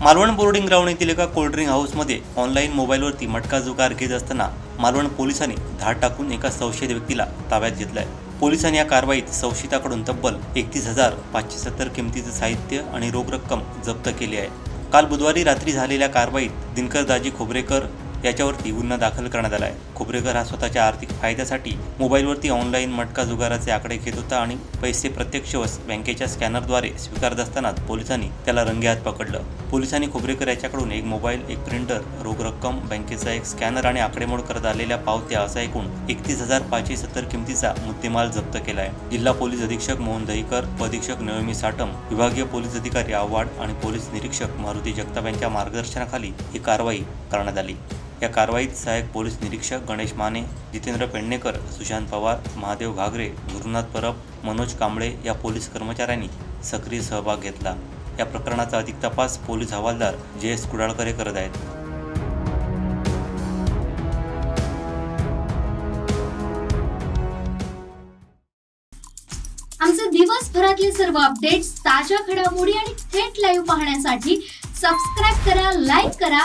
Malvan boarding ground येथील एका cold drink हाऊसमध्ये ऑनलाईन मोबाईलवरती मटका जुगार घेत असताना मालवण पोलिसांनी धाड टाकून एका संशयित व्यक्तीला ताब्यात घेतलाय. पोलिसांनी या कारवाईत संशयिताकडून तब्बल एकतीस हजार पाचशे सत्तर किमतीचं साहित्य आणि रोख रक्कम जप्त केली आहे. काल बुधवारी रात्री झालेल्या कारवाईत दिनकर दाजी खोबरेकर याच्यावरती गुन्हा दाखल करण्यात आला आहे. खोबरेकर हा स्वतःच्या आर्थिक फायद्यासाठी मोबाईलवरती ऑनलाईन मटका जुगाराचे आकडे घेत होता आणि पैसे प्रत्यक्ष बँकेच्या स्कॅनरद्वारे स्वीकारत असतानाच पोलिसांनी त्याला रंगेहात पकडलं. पोलिसांनी खोबरेकर याच्याकडून एक मोबाईल एक प्रिंटर रोख रक्कम बँकेचा एक स्कॅनर आणि आकडेमोड करत आलेल्या पावत्या असा एकूण एकतीस हजार पाचशे सत्तर किमतीचा मुद्देमाल जप्त केला आहे जिल्हा पोलीस अधीक्षक मोहन दहीकर उपअधीक्षक नवमी साटम विभागीय पोलीस अधिकारी आव्हाड आणि पोलीस निरीक्षक मारुती जगताप यांच्या मार्गदर्शनाखाली ही कारवाई करण्यात आली. या कारवाईत सहाय्यक पोलीस निरीक्षक गणेश माने जितेंद्र पेडणेकर सुशांत पवार महादेव घागरे गुरुनाथ परब मनोज कांबळे या पोलीस कर्मचाऱ्यांनी सक्रिय सहभाग घेतला. या प्रकरणाचा अधिक तपास पोलीस हवालदार जे एस कुडाळकर करत आहेत. आमचे दिवसभरातले सर्व अपडेट्स ताज्या घडामोडी आणि थेट लाईव्ह पाहण्यासाठी सबस्क्राईब करा लाईक करा